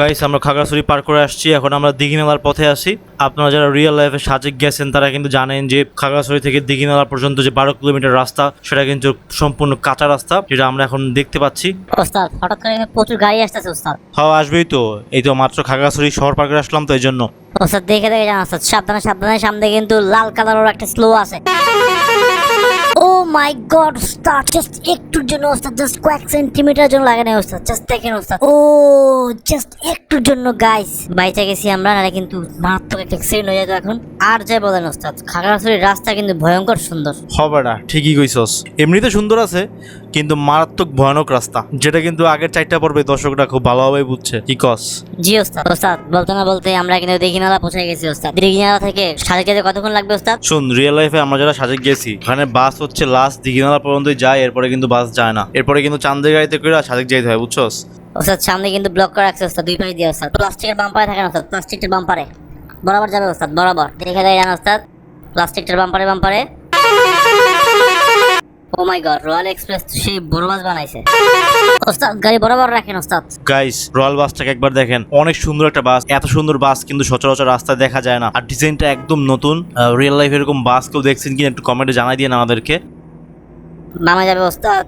Guys আমরা খাগড়াছড়ি পার করে আসছি। এখন আমরা দিঘিনালার পথে আসি আপনারা যারা রিয়েল লাইফে সাজেক গেছেন তারা কিন্তু জানেন যে খাগড়াছড়ি থেকে দিঘিনালা পর্যন্ত যে বারো কিলোমিটার রাস্তা সেটা কিন্তু সম্পূর্ণ কাঁচা রাস্তা যেটা আমরা এখন দেখতে পাচ্ছি। ওস্তাদ হঠাৎ করে প্রচুর গাড়ি আসতেছে ওস্তাদ। হাওয়া আসবেই তো। এই তো মাত্র খাগড়াছড়ি শহর পার করে আসলাম তো এই জন্য। ওস্তাদ দেখে দেখে জানা ওস্তাদ সাবধানে সাবধানে সামনে কিন্তু লাল কালারের একটা স্লো আছে। ও মাই গড ওস্তাদ জাস্ট একটুর জন্য ওস্তাদ জাস্ট কয়েক সেন্টিমিটার জন্য লাগে না ওস্তাদ জাস্ট দেখেন ওস্তাদ ও জাস্ট একটুর জন্য গাইস বাইচে গেছি আমরা নাহলে কিন্তু মারাত্মক একটা অ্যাক্সিডেন্ট হয়ে যেত এখন। আর যাই বলেন ওস্তাদ খাগড়াছড়ির রাস্তা কিন্তু ভয়ঙ্কর সুন্দর। হবে না ঠিকই কইছস। এমনিতে সুন্দর আছে কিন্তু মারাত্মক ভয়ানক রাস্তা যেটা কিন্তু আগের চারটা পর্বে দর্শকরা খুব ভালোভাবে বুঝছে। কি কস? জি ওস্তাদ। ওস্তাদ বলতে না বলতে আমরা কিন্তু দিঘিনালা পৌঁছে গেছি ওস্তাদ। দিঘিনালা থেকে সাড়ে যেতে কতক্ষণ লাগবে ওস্তাদ? শুন রিয়েল লাইফে আমরা যারা সাজেক গেছি ওখানে বাস হচ্ছে লাস্ট দিঘিনালা পর্যন্তই যায়, এরপরে কিন্তু বাস যায় না। এরপরে কিন্তু চান্দের গাড়িতে করে সাদেক যাইতে হয় বুঝছ ওস্তাদ সামনে কিন্তু ব্লক করা আছে ওস্তাদ দুই পাশে দিয়ে ওস্তাদ প্লাস্টিকের বাম্পারে থাকে না ওস্তাদ প্লাস্টিকের বাম্পারে বরাবর যাবে ওস্তাদ বরাবর। দেখে দেয়, জানো ওস্তাদ প্লাস্টিকটার বাম্পারে বাম্পারে oh my god Royal Express সেই বড় বাস বানাইছে। ওস্তাদ গাড়ি বরাবর রাখেন ওস্তাদ। গাইস রয়্যাল বাসটাকে একবার দেখেন। অনেক সুন্দর একটা বাস। এত সুন্দর বাস কিন্তু সচরাচর রাস্তায় দেখা যায় না। আর ডিজাইনটা একদম নতুন। রিয়েল লাইফ এরকম বাস কেউ দেখছেন কিনা একটু কমেন্টে জানাই দিয়ে আমাদেরকে। নামা যাবে ওস্তাদ।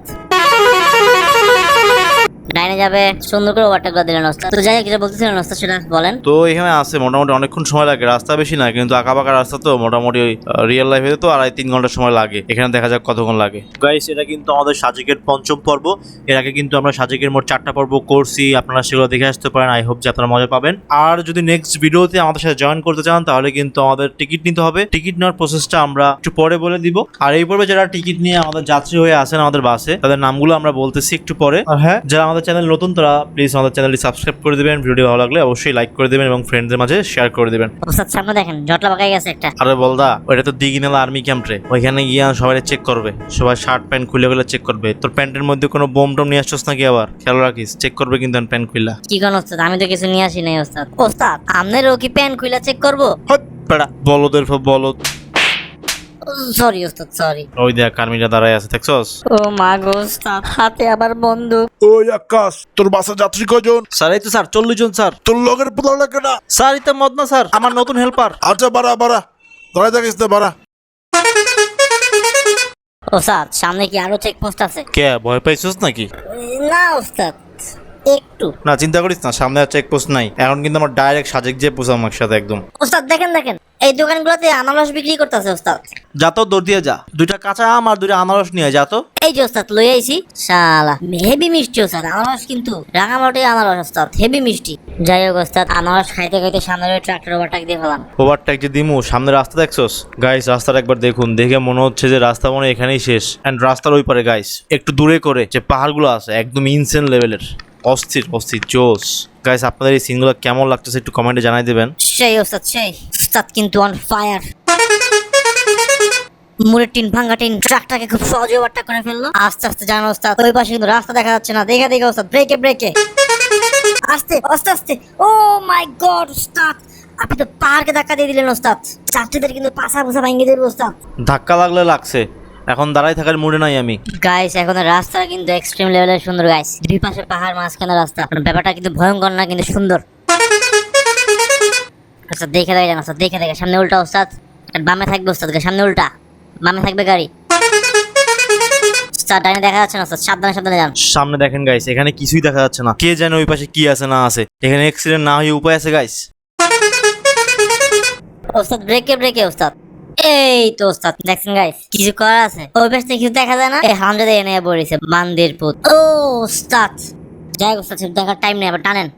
ডাইনে যাবে সুন্দর করে ওভারটেক করে দিলেন ওস্তাদ তো যাই হোক যেটা বলতেছিলেন ওস্তাদ সেটা বলেন। তো এখানে আছে মোটামুটি অনেকক্ষণ সময় লাগে রাস্তা বেশি না কিন্তু আঁকা বাঁকা রাস্তা তো মোটামুটি রিয়েল লাইফে তো আড়াই তিন ঘণ্টা সময় লাগে। এখানে দেখা যাক কতক্ষণ লাগে। গাইস এটা কিন্তু আমাদের সাজেকের পঞ্চম পর্ব। এর আগে কিন্তু আমরা সাজেকের মোট চারটা পর্ব করছি আপনারা সেগুলো দেখে আসতে পারেন আই হোপ যে আপনারা মজা পাবেন। আর যদি নেক্সট ভিডিওতে আমাদের সাথে জয়েন করতে চান তাহলে কিন্তু আমাদের টিকিট নিতে হবে। টিকিট নেওয়ার প্রসেসটা আমরা একটু পরে বলে দিব। আর এই পর্বে যারা টিকিট নিয়ে আমাদের যাত্রী হয়ে আসেন আমাদের বাসে তাদের নামগুলো আমরা বলতেছি একটু পরে। আর হ্যাঁ? যারা আমাদের চ্যানেল নতুন তারা প্লিজ আমাদের চ্যানেলটি সাবস্ক্রাইব করে দেবেন। ভিডিও ভালো লাগলে অবশ্যই লাইক করে দেবেন এবং ফ্রেন্ডদের মাঝে শেয়ার করে দেবেন। ওস্তাদ সামনে দেখেন জটলা পাকাই গেছে একটা। আরে বলদা ওইটা তো দিঘিনালা আর্মি ক্যাম্প রে। ওইখানে গিয়ে সবাই চেক করবে। সবাই শার্ট প্যান্ট খুলে খুলে চেক করবে। তোর প্যান্টের মধ্যে কোনো বোম টোম নিয়ে আসছস নাকি আবার? খেয়াল রাখিস চেক করবে কিন্তু প্যান্ট খুললা। কি কোন ওস্তাদ? আমি তো কিছু নিয়ে আসি নাই ওস্তাদ। ওস্তাদ আপনারও কি প্যান্ট খুলে চেক করব? হট বেড়া বলদের পর বলদ। সরি ওস্তাদ সরি ওই দেখ আর্মিরা দাঁড়ায় আছে দেখছস? ও মা গো ওস্তাদ হাতে আবার বন্দুক। ওই আকাশ তোর বাসা যাত্রী কজন স্যার এই তো স্যার চল্লিশ জন স্যার। তোর লগের পোলাও লাগে না? স্যার এটা মদনা স্যার। আমার নতুন হেল্পার আচ্ছা বাড়া বাড়া। দাঁড়ায় থাকিস না বাড়া। ওস্তাদ সামনে কি আরও চেক পোস্ট আছে? কে ভয় পাইছস নাকি? না ওস্তাদ। একটু। না চিন্তা করিস না সামনে আর চেক পোস্ট নাই। এখন কিন্তু আমার ডাইরেক্ট সাজেক যে পোষা আমার সাথে একদম। ওস্তাদ দেখেন দেখেন এই দোকানগুলোতে আনারস বিক্রি করতেছে ওস্তাদ। যা তো দৌড় দিয়ে যা। দুইটা কাঁচা আম আর দুইটা আনারস নিয়ে যা তো। এই যে ওস্তাদ লই আইছি। শালা হেভি মিষ্টি ওস্তাদ আনারস কিন্তু রাঙামাটি আনারস ওস্তাদ হেভি মিষ্টি। যাই হোক ওস্তাদ আনারস খাইতে খাইতে সামনের ওই ট্রাক্টর ওভারটাক দিয়ে ফেলাম। ওভারটেক যে দিমু সামনে রাস্তা দেখছস? গাইস রাস্তাটা একবার দেখুন দেখে মনে হচ্ছে যে রাস্তা মনে এখানেই শেষ। এন্ড রাস্তার ওই পারে গাইস একটু দূরে করে যে পাহাড়গুলো আছে একদম ইনসেন লেভেলের অস্থির অস্থির জোস গাইস আপনাদের এই সিনগুলো কেমন লাগতেছে একটু কমেন্টে জানাই দেবেন। সেই ওস্তাদ সেই ওস্তাদ কিন্তু অন ফায়ার মুড়ের টিন ভাঙ্গা টিন ট্রাকটাকে খুব সহজে ওভারটেক করে ফেলল। আস্তে আস্তে জানো ওস্তাদ ওই পাশে কিন্তু রাস্তা দেখা যাচ্ছে না। দেখে দেখে ওস্তাদ ব্রেকে ব্রেকে আস্তে আস্তে আস্তে। ও মাই গড ওস্তাদ। আপনি তো পাহাড়কে ধাক্কা দিয়ে দিলেন ওস্তাদ। যাত্রীদের কিন্তু পাশা পোসা ভাঙিয়ে দেবে ওস্তাদ। ধাক্কা লাগলে লাগছে। এখন দাঁড়াই থাকার মুডে নাই আমি। গাইস এখন রাস্তা কিন্তু এক্সট্রিম লেভেলের সুন্দর গাইস দুই পাশে পাহাড় মাঝখানে রাস্তা। ব্যাপারটা কিন্তু ভয়ঙ্কর না কিন্তু সুন্দর। আচ্ছা দেখে দেখে জানো ওস্তাদ দেখে দেখে সামনে উল্টা ওস্তাদ। বামে থাকবে ওস্তাদ সামনে উল্টা। বামে থাকবে গাড়ি। ডাইনে দেখা যাচ্ছে না স্যার সাবধানে সাবধানে যান। সামনে দেখেন গাইস এখানে কিছুই দেখা যাচ্ছে না। কে জানে ওই পাশে কি আছে না আছে। এখানে অ্যাক্সিডেন্ট না হয়ে উপায় আছে গাইস ওস্তাদ ব্রেকে ব্রেকে ওস্তাদ। এই তো ওস্তাদ, দেখছেন গাইস কিছু করার আছে? ওই পাশ কিছু দেখা যায় না? এই হান্ড্রেড এনে পড়েছে বান্দির পুত। ও ওস্তাদ! যাই ওস্তাদ, দেখার টাইম নেই, আবার টানেন।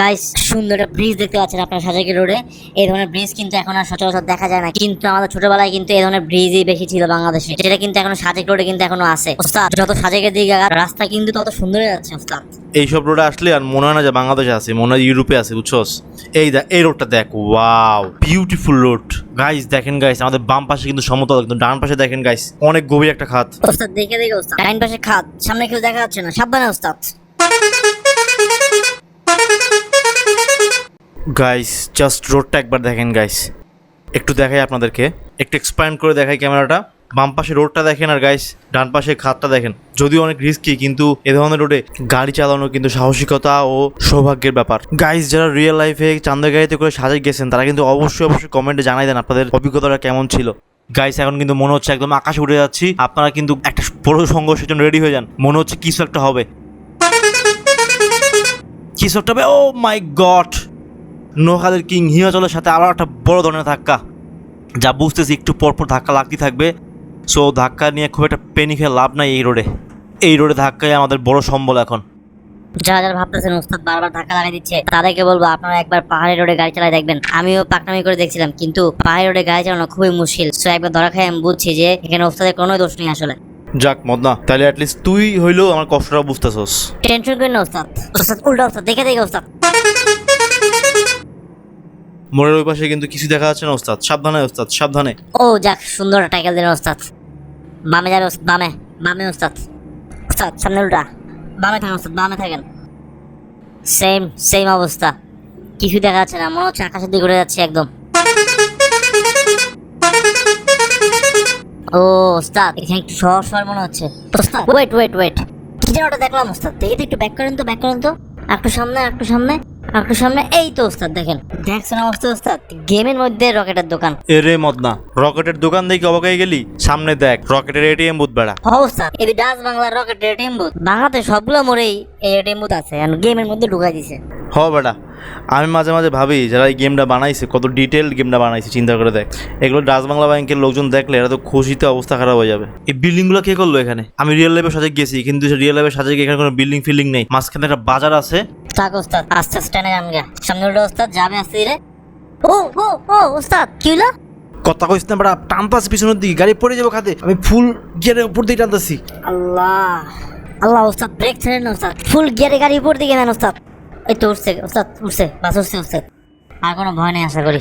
গাইস সুন্দর একটা ব্রিজ দেখতে পাচ্ছেন আপনার সাজাকি রোডে। এই ধরনের ব্রিজ কিন্তু এখন আর সচরাচর দেখা যায় না। কিন্তু আমাদের ছোটবেলায় কিন্তু এই ধরনের ব্রিজই বেশি ছিল বাংলাদেশে। যেটা কিন্তু এখনও সাজেক রোডে কিন্তু এখনও আছে। ওস্তাদ যত সাজেকের দিকে রাস্তা কিন্তু তত সুন্দর যাচ্ছে ওস্তাদ। এইসব রোডে আসলে আর মনে হয় না যে বাংলাদেশে আছে মনে হয় ইউরোপে আছে বুঝছস? এই দেখ এই রোডটা দেখ ওয়াও বিউটিফুল রোড গাইস দেখেন গাইস আমাদের বাম পাশে কিন্তু সমতল কিন্তু ডান পাশে দেখেন গাইস অনেক গভীর একটা খাত। ওস্তাদ দেখে দেখে ওস্তাদ। ডাইন পাশে খাত সামনে কেউ দেখা যাচ্ছে না। সাবধানে ওস্তাদ। গাইস জাস্ট রোডটা একবার দেখেন গাইস একটু দেখাই আপনাদেরকে। একটু এক্সপ্যান্ড করে দেখাই ক্যামেরাটা। বাম পাশে রোডটা দেখেন আর গাইস ডান পাশে খাতটা দেখেন। যদিও অনেক রিস্কি কিন্তু এ ধরনের রোডে গাড়ি চালানো কিন্তু সাহসিকতা ও সৌভাগ্যের ব্যাপার। গাইস যারা রিয়েল লাইফে চান্দের গাড়িতে করে সাজে গেছেন, তারা কিন্তু অবশ্যই অবশ্যই কমেন্টে জানাই দেন আপনাদের অভিজ্ঞতাটা কেমন ছিল। গাইস এখন কিন্তু মনে হচ্ছে একদম আকাশে উঠে যাচ্ছি। আপনারা কিন্তু একটা বড় সংঘর্ষের জন্য রেডি হয়ে যান। মনে হচ্ছে কিছু একটা হবে। কিছু একটা হবে? ও মাই গড নোহাদের কিং হিমাচলের সাথে আবার একটা বড় ধরনের ধাক্কা যা বুঝতেছি একটু পরপর ধাক্কা লাগতেই থাকবে। সো ধাক্কা নিয়ে খুব একটা পেনি খেয়ে লাভ নাই এই রোডে এই রোডে ধাক্কাই আমাদের বড় সম্বল এখন। যারা যারা ভাবতেছেন ওস্তাদ বারবার ধাক্কা লাগাই দিচ্ছে তাদেরকে বলব আপনারা একবার পাহাড়ি রোডে গাড়ি চালাই দেখবেন। আমিও পাকনামি করে দেখছিলাম কিন্তু পাহাড়ি রোডে গাড়ি চালানো খুবই মুশকিল। সো একবার ধরা খাই আমি বুঝছি যে এখানে ওস্তাদের কোনো দোষ নেই আসলে। যাক মদনা তাহলে অ্যাটলিস্ট তুই হইলেও আমার কষ্টটা বুঝতেছস। টেনশন করেন না ওস্তাদ ওস্তাদ উল্টা ওস্তাদ দেখে দেখে ওস্তাদ মোড়ের ওই পাশে কিন্তু কিছু দেখা যাচ্ছে না, ওস্তাদ। সাবধানে ওস্তাদ, সাবধানে। ও, যাক, সুন্দর টাইকেল দিলেন ওস্তাদ। বামে যাবে ওস্তাদ, বামে। বামে, ওস্তাদ। ওস্তাদ, সামনে উল্টা। বামে থাকেন ওস্তাদ, বামে থাকেন। সেম সেম অবস্থা। কিছু দেখা যাচ্ছে না, মনে হচ্ছে আকাশের দিকে ঘুরে যাচ্ছে একদম। ও, ওস্তাদ, এখানে একটু সহজ সহজ মনে হচ্ছে। ওস্তাদ ওয়েট ওয়েট ওয়েট কি যেন ওটা দেখলাম, ওস্তাদ। দেখি তো একটু ব্যাক করেন তো ব্যাক করেন তো। একটু সামনে একটু সামনে। একটু সামনে এই তো ওস্তাদ দেখেন। দেখছেন অবস্থা ওস্তাদ? গেমের মধ্যে রকেটের দোকান। এরে মদনা রকেটের দোকান দেখে অবাক হয়ে গেলি? সামনে দেখ রকেটের এটিএম বুথ বেড়া। অবস্থা এই ডাচ বাংলার রকেট এটিএম বুথ। বাংলাতে সবগুলো মোড়েই এই এটিএম বুথ আছে আর গেমের মধ্যে ঢুকাই দিছে। হ বেটা আমি মাঝে মাঝে ভাবি যারা এই গেমটা বানাইছে কত ডিটেল গেমটা বানাইছে চিন্তা করে দেখ। এগুলো ডাচ বাংলা ব্যাংকের লোকজন দেখলে এরা তো খুশিতে অবস্থা খারাপ হয়ে যাবে। এই বিল্ডিংগুলো কে করল এখানে? আমি রিয়েল লাইফে সাজে গেছি কিন্তু রিয়েল লাইফে সাজে গিয়ে এখানে কোনো বিল্ডিং ফিল্ডিং নেই। মাঝখানে একটা বাজার আছে। থাক ওস্তাদ আস্তে আস্তে টেনে যান সামনে উল্টো ওস্তাদ যাবে আস্তে ধীরে ও ও ও ওস্তাদ কি হলো কথা কইস না বেটা টানতাছি পিছনের দিকে গাড়ি পড়ে যাব খাতে আমি ফুল গিয়ারের উপর দিয়ে টানতাছি। আল্লাহ আল্লাহ ওস্তাদ ব্রেক ছেড়েন না ওস্তাদ। ফুল গিয়ারে গাড়ি উপর দিকে নেন ওস্তাদ। এই তো উঠছে উঠছে, বাস উঠছে ওস্তাদ আর কোনো ভয় নেই, আশা করি।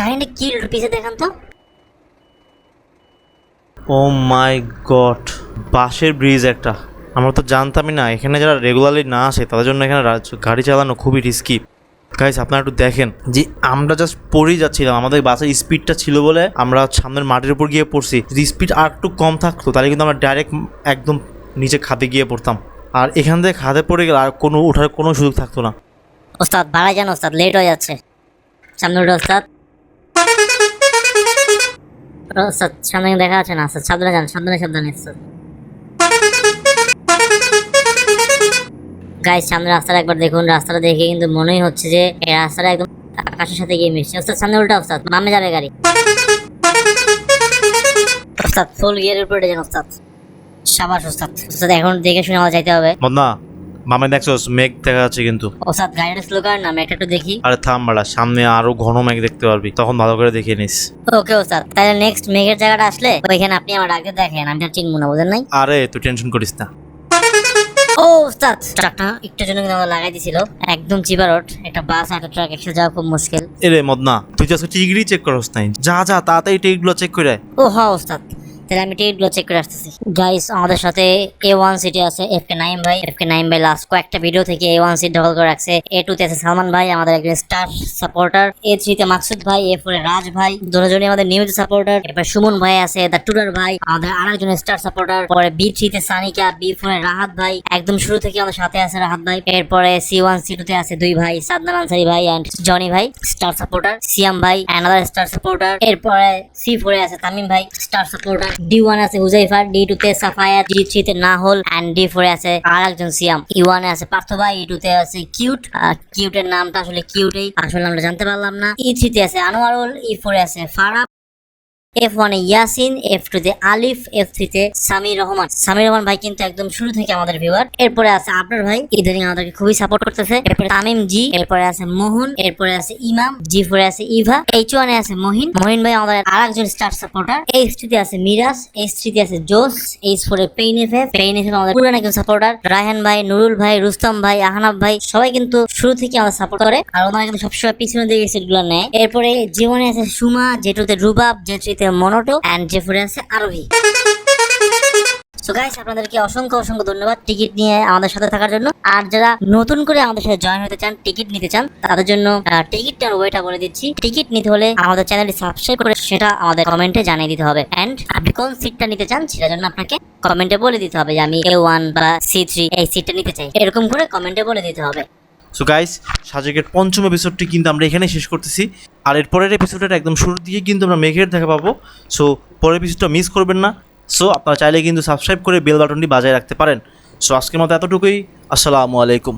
কাহিনী কি হলো পিছে দেখান তো। ও মাই গড বাসের ব্রিজ একটা। আমরা তো জানতামই না, এখানে যারা রেগুলারলি না আসে, তাদের জন্য এখানে গাড়ি চালানো খুবই রিস্কি গাইস আপনারা একটু দেখেন যে আমরা জাস্ট পড়েই যাচ্ছিলাম, আমাদের বাসের স্পিডটা ছিল বলে আমরা সামনের মাটির উপর গিয়ে পড়ছি। যদি স্পিড আর একটু কম থাকতো, তাহলে কিন্তু আমরা ডাইরেক্ট একদম নিচে খাদে গিয়ে পড়তাম। আর এখান থেকে খাদে পড়ে গেলে আর কোনো ওঠার কোনো সুযোগ থাকতো না। ওস্তাদ বাড়াই যান ওস্তাদ লেট হয়ে যাচ্ছে। সামনে উল্টো ওস্তাদ। ওস্তাদ সামনে দেখা আছে না, ওস্তাদ, সাবধানে যান, সাবধানে সাবধানে গাইস সামনে রাস্তাটা একবার দেখুন, রাস্তাটা দেখে কিন্তু মনেই হচ্ছে যে এই রাস্তাটা একদম আকাশের সাথে গিয়ে মিশছে। ওস্তাদ, সামনে উল্টা, ওস্তাদ, বামে যাবে গাড়ি। ওস্তাদ ফুল গিয়ারের উপরে যান, ওস্তাদ। সাবাস ওস্তাদ। ওস্তাদ এখন দেখে শুনে আমার যাইতে হবে। মদনা মামে দেখছোস মেঘ দেখা যাচ্ছে কিন্তু। ওস্তাদ গাড়িটা স্লো করেন না আমি একটা দেখি। আরে থাম বাড়া সামনে আরও ঘন মেঘ দেখতে পারবি। তখন ভালো করে দেখে নিস। ওকে ওস্তাদ তাহলে নেক্সট মেঘের জায়গাটা আসলে ওইখানে আপনি আমার আগে দেখেন আমি আর চিনবো না বুঝেন নাই? আরে তুই টেনশন করিস না। ও ওস্তাদ ট্রাকটা একটু জন্য কিন্তু আমার লাগাই দিছিল। একদম চিবারট একটা বাস আর একটা ট্রাক একসাথে যাওয়া খুব মুশকিল। এরে মদনা তুই তো আজকে চেক করস নাই। যা যা তাড়াতাড়ি টিকিটগুলো চেক করে ও হ্যাঁ ওস্তাদ। তাহলে আমি টিকিটগুলো চেক করে আসতেছি। গাইস আমাদের সাথে এ ওয়ান সিটি আছে এফ কে নাইম ভাই। এফ কে নাইম ভাই লাস্ট কয়েকটা ভিডিও থেকে এ ওয়ান সিট দখল করে রাখছে। এ টু তে আছে সালমান ভাই, আমাদের একজন স্টার সাপোর্টার এ থ্রিতে মাকসুদ ভাই এ ফোরে রাজ ভাই। দুজনই আমাদের নিউজ সাপোর্টার এরপর সুমন ভাই আছে দ্য টুডার ভাই। আমাদের আরেকজন স্টার সাপোর্টার পরে বি থ্রিতে সানিকা বি ফোরে রাহাত ভাই। একদম শুরু থেকে আমাদের সাথে আছে রাহাত ভাই। এরপরে সি ওয়ান সি টুতে আছে দুই ভাই সাদনান আনসারি ভাই অ্যান্ড জনি ভাই স্টার সাপোর্টার সিয়াম ভাই অ্যানাদার স্টার সাপোর্টার এরপরে সি ফোরে আছে তামিম ভাই স্টার সাপোর্টার ডি ওয়ান আছে হুজাইফার ডি টু তে সাফায়াত ডি থ্রি তে নাহল এন্ড ডি ফোরে আছে আর একজন সিয়াম ই ওয়ানে আছে পার্থ ভাই ই টু তে আছে কিউট কিউটের নামটা আসলে কিউটেই আসলে আমরা জানতে পারলাম না। ই থ্রি তে আছে আনোয়ারুল ই ফোরে আছে ফারাব এফ ওয়ানে ইয়াসিন এফ টু তে আলিফ এফ থ্রি তে সামির রহমান। সামির রহমান ভাই কিন্তু একদম শুরু থেকে আমাদের ভিউয়ার এরপরে আছে আপনার ভাই, ইদানিং আমাদেরকে খুবই সাপোর্ট করতেছে। এরপরে তামিম জি, এরপরে আছে মোহন, এরপরে আছে ইমাম জি ফোরে আছে ইভা এইচ ওয়ানে আছে মহিন। মহিন ভাই আমাদের আর একজন স্টার সাপোর্টার এইচ থ্রিতে আছে মিরাজ এইচ থ্রিতে আছে জোস এইচ ফোরে pain F F pain F আমাদের পুরান একজন সাপোর্টার রায়হান ভাই, নুরুল ভাই, রুস্তম ভাই আহনাব ভাই, সবাই কিন্তু শুরু থেকে আমাদের সাপোর্ট করে। আর ওনারা কিন্তু সবসময় পিছনে দিকে সিটগুলো নেয়। এরপরে জীবনে আছে সুমা জেটুতে রুবাব জে থ্রিতে মনোটো অ্যান্ড জে ফোরে আছে আরোহী সো গাইস আপনাদেরকে অসংখ্য অসংখ্য ধন্যবাদ টিকিট নিয়ে আমাদের সাথে থাকার জন্য। আর যারা নতুন করে আমাদের সাথে জয়েন হতে চান টিকিট নিতে চান, তাদের জন্য টিকিটটার ওয়েটা বলে দিচ্ছি। টিকিট নিতে হলে আমাদের চ্যানেলটি সাবস্ক্রাইব করে সেটা আমাদের কমেন্টে জানিয়ে দিতে হবে। এন্ড আপনি কোন সিটটা নিতে চান, সেটার জন্য আপনাকে কমেন্টে বলে দিতে হবে যে আমি এ ওয়ান বা সি থ্রি এই সিটটা নিতে চাই। এরকম করে কমেন্টে বলে দিতে হবে। সো গাইস সাজেকের পঞ্চম এপিসোডটি কিন্তু আমরা এখানেই শেষ করতেছি। আর এর পরের এপিসোডের একদম শুরুর দিকে কিন্তু আমরা মেঘের দেখা পাবো। সো পরের এপিসোডটা মিস করবেন না। সো আপনারা চাইলে কিন্তু সাবস্ক্রাইব করে বেল বাটনটি বাজায় রাখতে পারেন। সো আজকের মতো এতটুকুই। আসসালামু আলাইকুম।